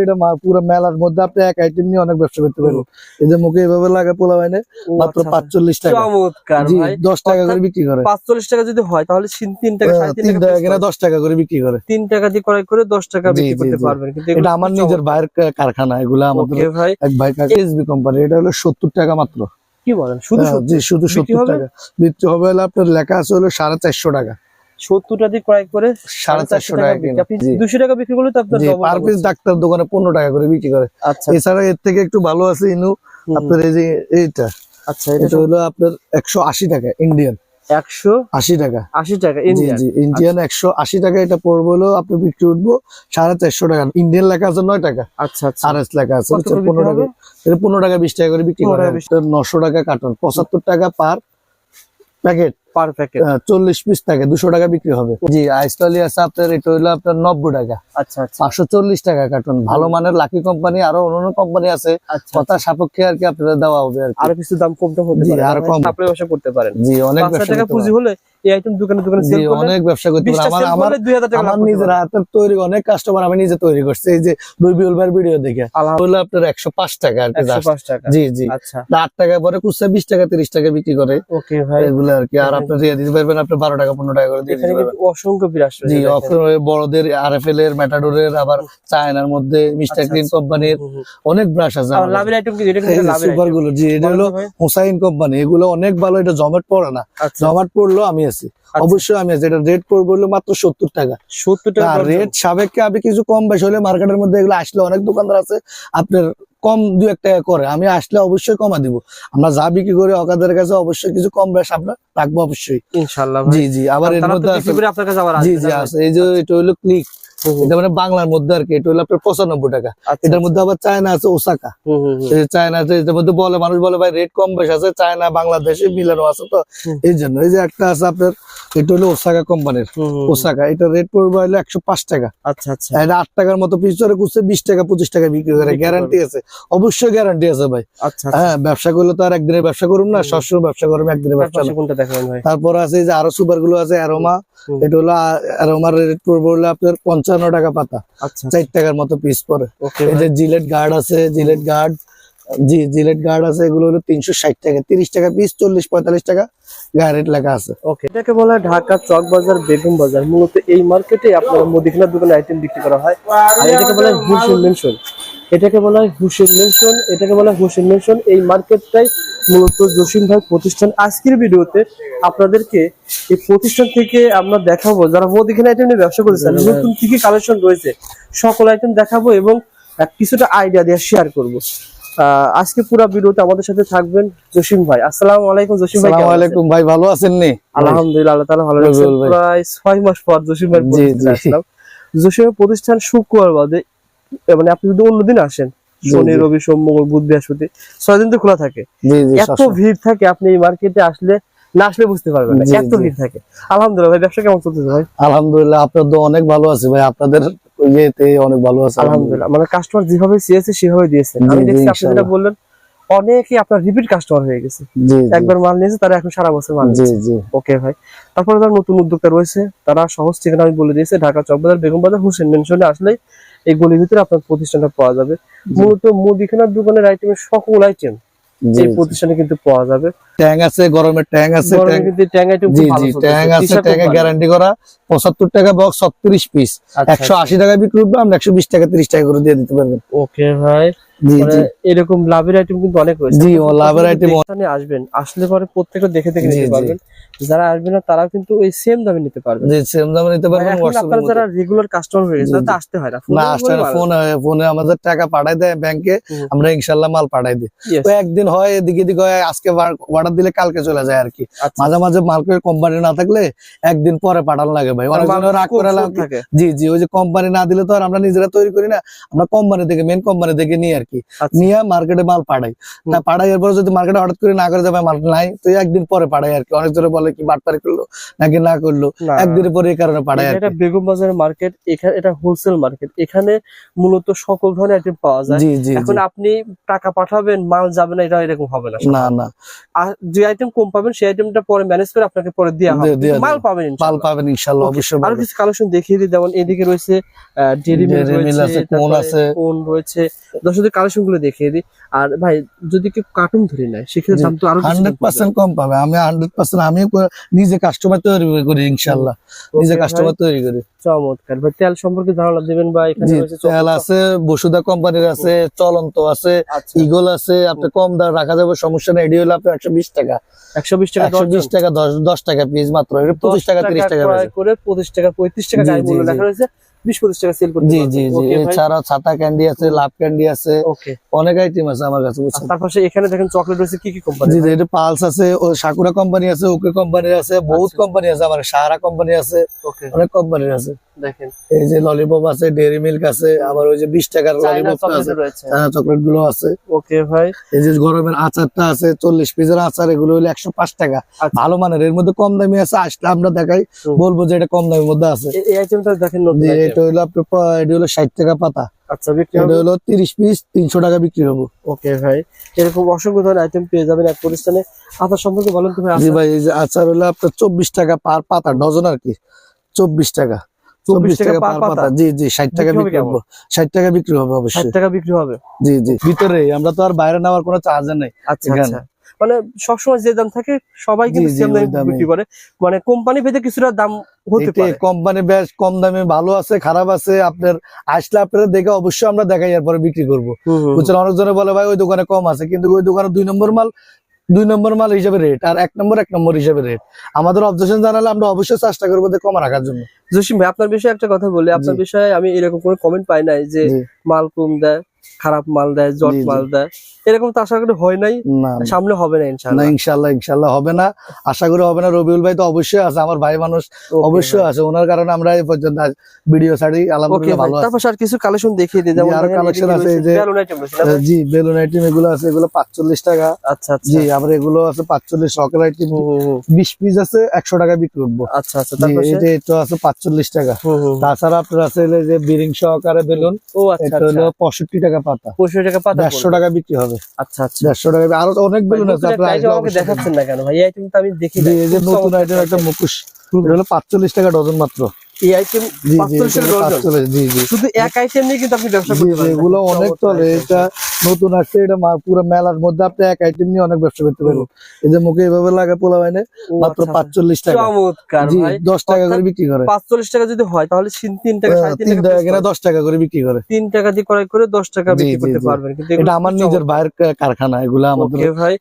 এটা পুরো মেলার মধ্যে আপনি এক আইটেম নিয়ে অনেক ব্যবসা করতে পারবেন। এই যে মুখে এভাবে লাগে পোলা বাইনে মাত্র আচ্ছা, আচ্ছা। পাঁচচল্লিশ টাকা। চমৎকার দশ টাকা করে বিক্রি করে। পাঁচচল্লিশ টাকা যদি হয় তাহলে তিন- টাকা হ্যাঁ, তিন টাকা কিনা দশ টাকা করে বিক্রি করে। তিন টাকা দিয়ে ক্রয় করে দশ টাকা বিক্রি করতে পারবেন। কিন্তু এটা আমার নিজের ভাইয়ের কারখানা এগুলো আমাদের এক ভাই এসবি কোম্পানি এটা হলো সত্তর টাকা মাত্র। কি বলেন? শুধু হ্যাঁ, শুধু সত্তর? টাকা। বিক্রি হবে হলো আপনার লেখা আছে হলো সাড়ে চারশো টাকা। সত্তরটা দিয়ে ক্রয় করে সাড়ে চারশো টাকা দুশো টাকা বিক্রি করলে তো আপনার পার পিস ডাক্তার দোকানে পনেরো টাকা করে বিক্রি করে। আচ্ছা। এছাড়া এর থেকে একটু ভালো আছে ইনু আপনার এই যে এইটা আচ্ছা এটা হলো আপনার একশো আশি টাকা ইন্ডিয়ান। একশো আশি টাকা। আশি টাকা ইন্ডিয়ান। একশো আশি টাকা এটা পড়বে হলো আপনি বিক্রি উঠবো সাড়ে চারশো টাকা। ইন্ডিয়ান লেখা আছে নয় টাকা। আচ্ছা আচ্ছা। আর এস লেখা আছে পনেরো টাকা। এটা পনেরো টাকা বিশ টাকা করে বিক্রি 15 করে নশো টাকা কার্টন পঁচাত্তর টাকা পার প্যাকেট। পার প্যাকেট চল্লিশ পিস থাকে 200 টাকা বিক্রি হবে। জি আইসটলি আছে আপনার এটা হলো আপনার নব্বই টাকা। আচ্ছা আচ্ছা। পাঁচশো চল্লিশ টাকা কার্টন ভালো মানের লাকি কোম্পানি আরও অন্যান্য কোম্পানি আছে। আচ্ছা কথা সাপেক্ষে আর কি আপনাদের দেওয়া হবে আর কিছু দাম কম টম হতে পারে আরও আরও কম। আপনি ব্যবসা করতে পারেন। জি অনেক টাকা পুঁজি হলে এই আইটেম দোকানে দোকানে সেল করলে অনেক ব্যবসা করতে পারে। আমার আমার করলে দুই হাজার টাকা আমার নিজের হাতের তৈরি অনেক কাস্টমার আমি নিজে তৈরি করছি। এই যে রবিউল ভাইয়ের ভিডিও দেখে হলো আপনার একশো পাঁচ টাকা আর কি একশো just। পাঁচ টাকা। জি জি। আচ্ছা। আট টাকা পরে খুচরা বিশ টাকা তিরিশ টাকা বিক্রি করে। ওকে ভাই। এগুলো আর কি। আর। আপনি দিয়ে দিতে পারবেন আপনি বারো টাকা পনেরো টাকা করে দিয়ে দিতে পারবেন অসংখ্য বিরাজ জি রয়েছে বড়দের আর এফ এল এর ম্যাটাডোরের আবার চায়নার মধ্যে মিস্টার আচ্ছা, গ্রিন আচ্ছা। কোম্পানির। অনেক ব্রাশ আছে লাভের আইটেম কি এটা সুপারগুলো জি এটা হলো হুসাইন কোম্পানি। এগুলো অনেক ভালো এটা জমেট পড়ে না। আচ্ছা। জমাট পড়ল আমি আছি। অবশ্যই আমি এটা রেট পড়বে হলো মাত্র সত্তর টাকা। সত্তর টাকা রেট সাবেককে আপনি কিছু কম বেশি হলে মার্কেটের মধ্যে এগুলো আসলে অনেক দোকানদার আছে আপনার কম দু এক টাকা করে। আমি আসলে অবশ্যই কমা দিব। আমরা যা বিক্রি করি অকাদের কাছে অবশ্যই কিছু কম বেশ আমরা রাখব অবশ্যই। ইনশাল্লাহ জি জি। আবার এর মধ্যে জি জি আছে। এই যে এটা হলো ক্লিক। এটা মানে বাংলার মধ্যে আর কি এটা হলো আপনার পঁচানব্বই টাকা। আচ্ছা, এটার মধ্যে আবার চায়না আছে ওসাকা। চায়না আছে এটার মধ্যে বলে মানুষ বলে ভাই রেট কম বেশ আছে চায়না বাংলাদেশে মিলানো আছে তো। এই জন্য এই যে একটা আছে আপনার এটা হলো ওসাকা কোম্পানির। ওসাকা এটা রেট পড়বে হলো একশো পাঁচ টাকা। আচ্ছা আচ্ছা। এটা আট টাকার মতো পিস ধরে কুচছে বিশ টাকা পঁচিশ টাকা বিক্রি করে। গ্যারান্টি আছে। অবশ্যই গ্যারান্টি আছে ভাই। আচ্ছা আচ্ছা। হ্যাঁ ব্যবসা করলে তো আর একদিনের ব্যবসা করুন না। সবসময় ব্যবসা করুন একদিনের ব্যবসা কোনটা দেখাবেন ভাই? তারপর আছে এই যে আরও সুপারগুলো আছে অ্যারোমা। এটা হলো অ্যারোমার রেট পড়বে হলো আপনার পঞ্চান্ন টাকা পাতা। আচ্ছা চার টাকার মতো পিস পরে। এই যে জিলেট গার্ড আছে জিলেট গার্ড জি জিলেট গার্ড আছে এগুলো হলো তিনশো ষাট টাকা। তিরিশ টাকা পিস চল্লিশ পঁয়তাল্লিশ টাকা গায়ে রেট লেখা আছে। ওকে এটাকে বলা হয় ঢাকা চক বাজার বেগম বাজার। মূলত এই মার্কেটে আপনার মুদিখানার দোকানে আইটেম বিক্রি করা হয়। আর এটাকে বলা হয় হুসেন মেনশন। এটাকে বলা হয় হুসেন মেনশন এটাকে বলা হয় হুসেন মেনশন। এই মার্কেটটাই মূলত জসিম ভাই প্রতিষ্ঠান। আজকের ভিডিওতে আপনাদেরকে এই প্রতিষ্ঠান থেকে আমরা দেখাবো যারা মুদিখানা আইটেম নিয়ে ব্যবসা করেছেন নতুন কি কি কালেকশন রয়েছে সকল আইটেম দেখাবো এবং কিছুটা আইডিয়া দিয়ে শেয়ার করব। আজকে পুরো ভিডিওতে আমাদের সাথে থাকবেন জসিম ভাই। আসসালামু আলাইকুম জসিম ভাই সালাম আলাইকুম ভাই ভালো আছেন নি? আলহামদুলিল্লাহ আল্লাহ তাআলা ভালো ভাই। প্রায় ছয় মাস পর জসিম ভাই। আসলাম। জসিমের প্রতিষ্ঠান শুক্রবার বাদে মানে আপনি যদি অন্যদিন আসেন শনি রবি সোম মঙ্গল বুধ বৃহস্পতি ছয় দিন তো খোলা থাকে। এত ভিড় থাকে আপনি এই মার্কেটে আসলে না আসলে বুঝতে পারবেন না এত ভিড় থাকে। আলহামদুলিল্লাহ ভাই ব্যবসা কেমন চলতেছে ভাই? আলহামদুলিল্লাহ আপনার তো অনেক ভালো আছে ভাই আপনাদের ইয়েতে অনেক ভালো আছে। আলহামদুলিল্লাহ মানে কাস্টমার যেভাবে চেয়েছে সেভাবে দিয়েছেন জি, আমি দেখছি আপনি যেটা বললেন অনেকেই আপনার রিপিট কাস্টমার হয়ে গেছে। একবার মাল নিয়েছে তারা এখন সারা বছর মাল ওকে ভাই। তারপরে তার নতুন উদ্যোক্তা রয়েছে তারা সহজ ঠিকানা আমি বলে দিয়েছে ঢাকা চকবাজার বেগম বাজার হোসেন মেনশনে আসলে এই গলির ভিতরে আপনার প্রতিষ্ঠানটা পাওয়া যাবে। মূলত মুদিখানার দোকানের আইটেমের সকল আইটেম এই প্রতিষ্ঠানে কিন্তু পাওয়া যাবে। ট্যাং আছে গরমের ট্যাং আছে জি জি ট্যাং আছে গ্যারান্টি করা। পঁচাত্তর টাকা বক্স ছত্রিশ পিস একশো আশি টাকা বিক্রি করব আমরা একশো বিশ টাকা তিরিশ টাকা করে দিয়ে দিতে পারবেন। ওকে ভাই। মানে জি। এরকম লাভের আইটেম কিন্তু অনেক রয়েছে। জি, ও লাভের item আসবেন। আসলে পরে প্রত্যেকটা দেখে দেখে নিতে পারবেন। যারা আসবে না তারা কিন্তু ওই সেম দামে নিতে পারবেন। জি সেম দামে নিতে ভাই, পারবেন আপনারা যারা রেগুলার কাস্টমার হয়ে গেছে তারা আসতে হয় না। না ফোনে ফোন ফোনে আমাদের টাকা পাঠাই দেয় ব্যাংকে আমরা ইনশাল্লাহ মাল পাঠাই দিই। তো একদিন হয় এদিকে এদিকে হয় আজকে অর্ডার দিলে কালকে চলে যায় আর কি। আচ্ছা। মাঝে মাঝে মার্কেট কোম্পানি না থাকলে একদিন পরে পাঠানো লাগে ভাই। রাগ করে লাগে জি জি ওই যে কোম্পানি না দিলে তো আর আমরা নিজেরা তৈরি করি না। আমরা কোম্পানি থেকে মেন কোম্পানি থেকে নিই আর কি। আচ্ছা। নিয়ে মার্কেটে মাল পাঠাই। তা পাঠাই এরপর যদি মার্কেটে হঠাৎ করে না করে যাবে মাল নাই তো একদিন পরে পাঠাই আর কি। অনেক জনে বলে কি বাটপারি করল নাকি না করল? একদিনের পরে এই কারণে পাঠাই আর এটা বেগম বাজার মার্কেট এখানে এটা হোলসেল মার্কেট এখানে মূলত সকল ধরনের আইটেম পাওয়া যায়। এখন আপনি টাকা পাঠাবেন মাল যাবে না এটা এরকম হবে না। না না। আর যে আইটেম কম পাবেন সেই আইটেমটা পরে ম্যানেজ করে আপনাকে পরে দেওয়া হবে। মাল পাবেন ইনশাআল্লাহ। পাবেন ইনশাল্লাহ Okay, অবশ্যই আরও। কিছু কালেকশন দেখিয়ে দিই। যেমন এদিকে রয়েছে ডেরি মিল আছে, কোন আছে। কোন রয়েছে। দর্শকদের কালেকশনগুলো দেখিয়ে দিই। আর ভাই যদি কেউ কার্টুন ধরে নেয় সেক্ষেত্রে দাম তো আরও কিছু হান্ড্রেড কম পাবে। আমি হান্ড্রেড পার্সেন্ট আমি নিজে কাস্টমার তৈরি করি ইনশাল্লাহ। নিজে কাস্টমার তৈরি করি। চমৎকার। ভাই তেল সম্পর্কে ধারণা দিবেন ভাই এখানে রয়েছে তেল আছে বসুধা কোম্পানির আছে চলন্ত আছে আচ্ছা। ইগল আছে আপনি কম দাম রাখা যাবে সমস্যা নেই। এটি হলো আপনার একশো বিশ টাকা। একশো বিশ টাকা একশো বিশ টাকা দশ দশ টাকা পিস মাত্র। পঁচিশ টাকা তিরিশ টাকা করে পঁচিশ টাকা পঁয়ত্রিশ টাকা মূল্য লেখা রয়েছে। বিশ পঁচিশ টাকা সেল করতে জি জি জি। এছাড়া ছাতা ক্যান্ডি আছে লাভ ক্যান্ডি আছে। অনেক আইটেম আছে আমার কাছে বুঝছেন? তার পাশে এখানে দেখেন চকলেট রয়েছে কি কি কোম্পানি জি এটা পালস আছে ও সাকুরা কোম্পানি আছে ওকে কোম্পানি আছে বহুত আচ্ছা। কোম্পানি আছে আমার সাহারা কোম্পানি আছে অনেক কোম্পানির আছে। দেখেন। এই যে ললিপপ আছে ডেয়ারি মিল্ক আছে আবার ওই যে বিশ টাকার ললিপপ আছে চকলেট চায়না চকলেটগুলো আছে। ওকে ভাই। এই যে গরমের আচারটা আছে চল্লিশ পিসের আচার এগুলো হলো একশো পাঁচ টাকা। আচ্ছা। ভালো মানের এর মধ্যে কম দামি আছে আসলে আমরা দেখাই বলব যে এটা কম দামের মধ্যে আছে। এই আইটেমটা দেখেন। এটা হলো আপনার এটা হলো ষাট টাকা পাতা। আচ্ছা বিক্রি হবে? হলো তিরিশ পিস তিনশো টাকা বিক্রি হব। ওকে ভাই এরকম অসংখ্য ধরনের আইটেম পেয়ে যাবেন এক প্রতিষ্ঠানে আচার সম্পর্কে বলেন তো ভাই জি আচার। ভাই আচার হলো আপনার চব্বিশ টাকা পার পাতা ডজন আর কি। চব্বিশ টাকা। 24 টাকা পার পাতা? জি জি টাকা বিক্রি হবে। টাকা বিক্রি হবে টাকা বিক্রি হবে? জি জি। ভিতরে আমরা তো আর বাইরে নেওয়ার কোনো চার্জ নেই। আচ্ছা আচ্ছা। মানে সবসময় যে দাম থাকে সবাই কিন্তু সেম দামে বিক্রি করে। মানে কোম্পানি ভেদে কিছুটা দাম হতে পারে। কোম্পানি বেশ কম দামে ভালো আছে খারাপ আছে আপনার আসলে আপনারা দেখে অবশ্যই আমরা দেখাই এরপরে বিক্রি করব। বুঝছেন অনেকজনে বলে ভাই ওই দোকানে কম আছে। কিন্তু ওই দোকানে দুই নম্বর মাল দুই নম্বর মাল হিসাবে রেট আর এক নম্বর এক নম্বর হিসেবে রেট আমাদের অবজেকশন জানালে আমরা অবশ্যই চেষ্টা করব যে কম রাখার জন্য। জসিম ভাই আপনার বিষয়ে একটা কথা বলি। আপনার বিষয়ে আমি এরকম কোনো কমেন্ট পাই নাই যে মাল কম দেয়। খারাপ মাল দেয় জট। মাল দেয়। এরকম তো আশা করি হয় নাই। সামনে হবে না ইনশাআল্লাহ। ইনশাল্লাহ ইনশাল্লাহ হবে না। আশা করি হবে না। রবিউল ভাই তো অবশ্যই আছে আমার ভাই মানুষ অবশ্যই আছে। ওনার কারণে আমরা এই পর্যন্ত ভিডিও ছাড়ি। আলহামদুলিল্লাহ ভালো আছে। তারপর আর কিছু কালেকশন দেখিয়ে দিই। যেমন আরও এদিকে আছে এই যে- বেলুন রয়েছে। জি বেলুন আইটেম এগুলো আছে এগুলো পাঁচচল্লিশ টাকা। আচ্ছা আচ্ছা। জি আবার এগুলো আছে পাঁচচল্লিশ রকের আইটেম হুম, হুম, হুম। বিশ পিস আছে একশো টাকা বিক্রি করব। আচ্ছা আচ্ছা। তারপর এটা এটা আছে পাঁচচল্লিশ টাকা। হুম হুম তাছাড়া আপনার আছে যে বিরিং সহকারে বেলুন ও আচ্ছা এটা আচ্ছা। হলো পঁয়ষট্টি টাকা পাতা। পঁয়ষট্টি টাকা পাতা দেড়শো টাকা বিক্রি হবে। আচ্ছা আচ্ছা। দেড়শো টাকা আরও তো অনেক বেলুন আছে আমাকে দেখাচ্ছেন না কেন? ভাই আইটেম তো আমি দেখি এই যে নতুন আইটেম একটা। মুখোশ। হলো পাঁচচল্লিশ টাকা ডজন মাত্র। এই আইটেম জি জি পাঁচচল্লিশ টাকা এগুলো ডজন 45 জি জি। শুধু এক আইটেম নিয়ে কিন্তু আপনি ব্যবসা করতে পারেন এগুলো অনেক চলে। এটা নতুন আসছে এটা পুরো মেলার মধ্যে আপনি এক আইটেম নিয়ে অনেক ব্যবসা করতে পারবেন। এই যে মুখে এভাবে লাগে পোলা বাইনে মাত্র পাঁচচল্লিশ। টাকা। চমৎকার জি দশ টাকা করে বিক্রি করে। পাঁচচল্লিশ টাকা যদি হয় তাহলে তিন- টাকা তিন তিন টাকা টাকা কিনা দশ টাকা করে বিক্রি করে। তিন টাকা দিয়ে ক্রয় করে দশ টাকা বিক্রি করতে পারবেন। কিন্তু এটা আমার নিজের। ভাইয়ের কারখানা এগুলা আমাদের ভাই।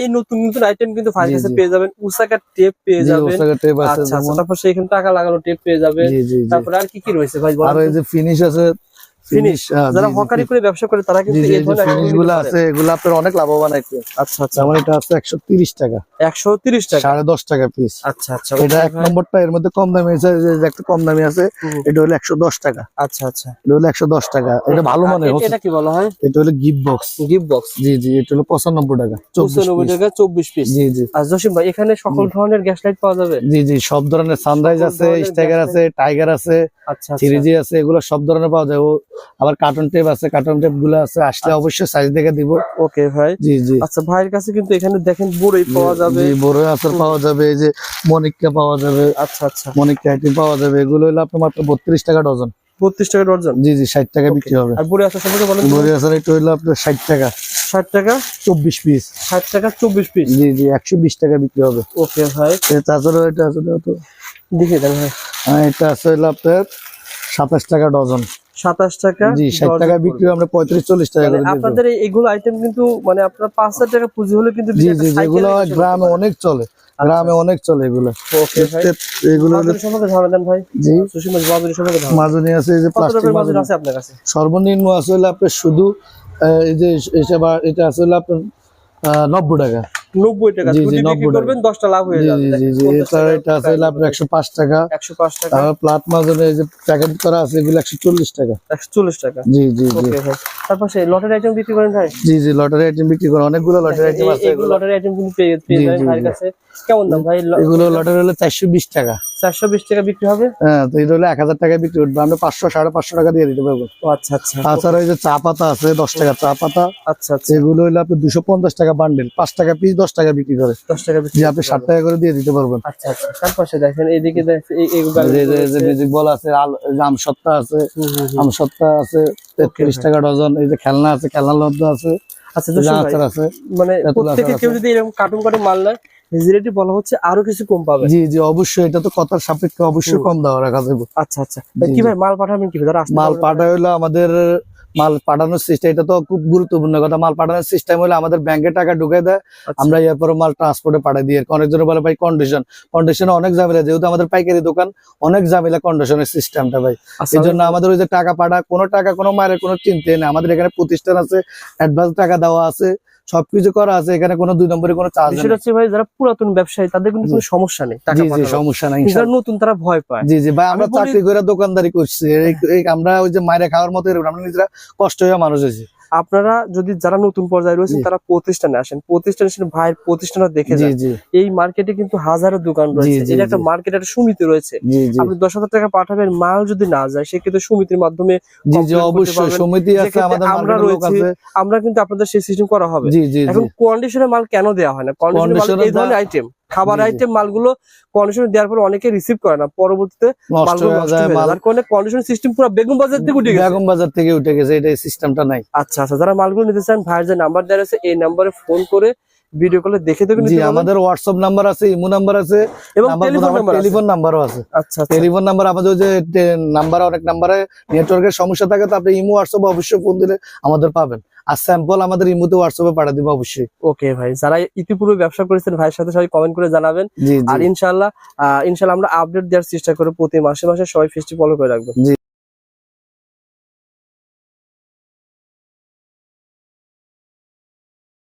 এই নতুন নতুন আইটেম কিন্তু। পেয়ে যাবেন। উসাকা টেপ পেয়ে যাবেন। টেপ আছে আচ্ছা আচ্ছা। তারপর সেখানে টাকা লাগানো টেপ পেয়ে যাবেন জি তারপর আর কি কি রয়েছে ভাই আর এই যে ফিনিশ আছে হ্যাঁ, যারা হকারি করে ব্যবসা করে তারা জি কিন্তু এই এই ধরনের ফিনিশগুলো আছে এগুলো আপনার অনেক লাভবান আছে। আচ্ছা আচ্ছা। এটা আছে একশো তিরিশ টাকা। একশো তিরিশ টাকা? সাড়ে দশ টাকা পিস আচ্ছা আচ্ছা এটা এক নম্বরটা এর মধ্যে কম দামি আছে যে যে একটা কম দামি আছে এটা হলো একশো দশ টাকা। আচ্ছা আচ্ছা। এটা হলো একশো দশ টাকা। এটা ভালো মানের এটা- হচ্ছে। এটা কি বলা হয়? এটা হলো গিফট বক্স গিফট বক্স জি জি এটা হলো টাকা পিস জি জি। আর জসিম ভাই এখানে সকল ধরনের গ্যাস লাইট পাওয়া যাবে? জি জি সব ধরনের সানরাইজ আছে স্টাইগার আছে টাইগার আছে আচ্ছা থ্রি আচ্ছা আছে এগুলো সব ধরনের পাওয়া যায়। ও আবার কার্টন টেপ আছে কার্টন টেপগুলো আছে আসলে অবশ্যই সাইজ দেখে দিব। ওকে ভাই। জি জি। আচ্ছা ভাইয়ের কাছে কিন্তু এখানে দেখেন বড়ই পাওয়া যাবে। জি, বড় আচার পাওয়া যাবে এই যে মনিকা পাওয়া যাবে। আচ্ছা আচ্ছা। মনিকা আইটেম পাওয়া যাবে এগুলো হলো আপনার মাত্র বত্রিশ টাকা ডজন। বত্রিশ টাকা ডর্জন জি জি ষাট টাকা বিক্রি হবে। আর বড়ি আচার সম্পর্কে বলেন বড়ি আচার এটা হলো আপনার ষাট টাকা। ষাট টাকা? চব্বিশ পিস ষাট টাকা চব্বিশ পিস জি জি একশো বিশ টাকা বিক্রি হবে। ওকে ভাই। তাছাড়াও এটা আছে দেখিয়ে দেন ভাই। হ্যাঁ, এটা আছে হলো আপনার সাতাশ টাকা ডজন। সাতাশ টাকা জি ষাট টাকা বিক্রি আমরা পঁয়ত্রিশ চল্লিশ টাকা মানে। আপনাদের এইগুলো আইটেম কিন্তু মানে আপনার পাঁচ হাজার টাকা পুঁজি হলে কিন্তু জি জি হিসেবে গ্রামে অনেক চলে গ্রামে অনেক চলে এগুলো। এগুলো ভাই। জি। মাজনি আছে এই যে প্লাস্টিক রকমের আছে আপনার কাছে? সর্বনিম্ন আছে হলো আপনার শুধু এই যে এটা আছে হলো আপনার নব্বই টাকা। নব্বই টাকা বিক্রি করবেন লাভ হয়ে যাবে। জি জি জি এটা এটা আছে আপনার একশো পাঁচ টাকা। প্লাট এই যে প্যাকেট করা আছে এগুলো একশো চল্লিশ টাকা। একশো চল্লিশ টাকা। জি জি জি। তারপর সেই লটারি আইটেম বিক্রি করেন ভাই? জি জি লটারি আইটেম বিক্রি করে অনেকগুলো লটারি আইটেম আছে এগুলো। লটারি আইটেম কিন্তু পেয়ে পেয়ে জি, যাবেন ভাইয়ের কাছে। কেমন দাম ভাই? এগুলো লটারি হলো চারশো বিশ টাকা। চারশো বিশ টাকা বিক্রি হবে? হ্যাঁ তো এটা হলো এক হাজার টাকায় বিক্রি আমরা পাঁচশো সাড়ে পাঁচশো টাকা দিয়ে দিতে পারব। আচ্ছা আচ্ছা। তাছাড়া এই যে চা পাতা আছে দশ টাকা চা পাতা আচ্ছা আচ্ছা। এগুলো হলো আপনি দুশো পঞ্চাশ টাকা বান্ডেল পাঁচ টাকা পিস দশ টাকা বিক্রি করে। দশ টাকা বিক্রি আপনি ষাট টাকা করে দিয়ে দিতে পারবেন। আচ্ছা আচ্ছা। তার পাশে দেখেন দেখেন বল আছে আছে। আছে তেত্রিশ টাকা ডজন এই যে খেলনা আছে খেলনা লব্ধ আছে আচ্ছা মানে প্রত্যেকে কেউ যদি এরকম কার্টুন কার্টুন মাল নেয় রেটি বলা হচ্ছে আরও কিছু কম পাবে জি জি অবশ্যই। এটা তো কথার সাপেক্ষে অবশ্যই কম দেওয়া রাখা যাবে। আচ্ছা আচ্ছা। কি ভাই মাল পাঠাবেন কি আসতে মাল পারবে পাঠা হলো আমাদের মাল পাঠানোর সিস্টেম এটা তো খুব গুরুত্বপূর্ণ কথা। মাল পাঠানোর সিস্টেম হলো আমাদের ব্যাংকে টাকা ঢুকে দেয় আচ্ছা, আমরা এরপরে মাল ট্রান্সপোর্টে পাঠিয়ে দিই। অনেকজন বলে ভাই কন্ডিশন কন্ডিশনে অনেক ঝামেলা। যেহেতু আমাদের পাইকারি দোকান অনেক ঝামেলা কন্ডিশনের সিস্টেমটা ভাই। আচ্ছা, এই জন্য আমাদের ওই যে টাকা পাঠা কোনো টাকা কোনো মায়ের কোনো চিন্তা নেই। আমাদের এখানে প্রতিষ্ঠান আছে অ্যাডভান্স টাকা দেওয়া আছে। সবকিছু করা আছে এখানে কোনো দুই নম্বরে কোনো চার্জ হচ্ছে ভাই যারা পুরাতন ব্যবসায়ী তাদের কিন্তু কোনো সমস্যা নেই টাকা জি জি সমস্যা নাই যারা নতুন তারা ভয় পায়। জি জি ভাই আমরা চাকরি করে দোকানদারি করছি আমরা ওই যে মায়ের খাওয়ার মতো এরকম আমরা নিজেরা কষ্ট হয়ে মানুষ হয়েছি। আপনারা যদি যারা নতুন পর্যায়ে রয়েছেন তারা প্রতিষ্ঠানে আসেন। প্রতিষ্ঠানে এসে ভাইয়ের প্রতিষ্ঠানটা দেখে যান। এই মার্কেটে কিন্তু হাজারো দোকান রয়েছে। এটা একটা মার্কেট একটা সমিতি রয়েছে। আপনি দশ হাজার টাকা পাঠাবেন মাল যদি না যায় সেক্ষেত্রে সমিতির মাধ্যমে আমরা রয়েছি, আমরা কিন্তু আপনাদের সেই সিস্টেম করা হবে। এখন জি। কন্ডিশনের মাল কেন দেওয়া হয় না? কন্ডিশনের মাল এই ধরনের আইটেম খাবার। আইটেম মালগুলো কন্ডিশন দেওয়ার পর অনেকে রিসিভ করে না। পরবর্তীতে কন্ডিশন সিস্টেম পুরো বেগম বাজার থেকে উঠে গেছে। বেগম বাজার থেকে উঠে গেছে এটা সিস্টেমটা নাই। আচ্ছা আচ্ছা যারা মালগুলো নিতে চান ভাইয়ের যে নাম্বার দেওয়া আছে এই নাম্বারে ফোন করে ভিডিও কলে দেখে দেখে জি আমাদের হোয়াটসঅ্যাপ নাম্বার আছে ইমো নাম্বার আছে এবং টেলিফোন নাম্বারও আছে? আচ্ছা আচ্ছা। টেলিফোন নাম্বার আমাদের যে নাম্বার অনেক নাম্বারে নেটওয়ার্কের সমস্যা থাকে তো আপনি ইমো হোয়াটসঅ্যাপ অবশ্যই ফোন দিলে আমাদের পাবেন। আর স্যাম্পল আমাদের ইমোতে হোয়াটসঅ্যাপে পাঠিয়ে দিব অবশ্যই। ওকে ভাই যারা ইতিপূর্বে ব্যবসা করেছেন ভাইয়ের সাথে সবাই কমেন্ট করে জানাবেন। আর ইনশাল্লাহ ইনশাল্লাহ আমরা আপডেট দেওয়ার চেষ্টা করে প্রতি মাসে মাসে সবাই ফেস্টি ফলো করে রাখবেন।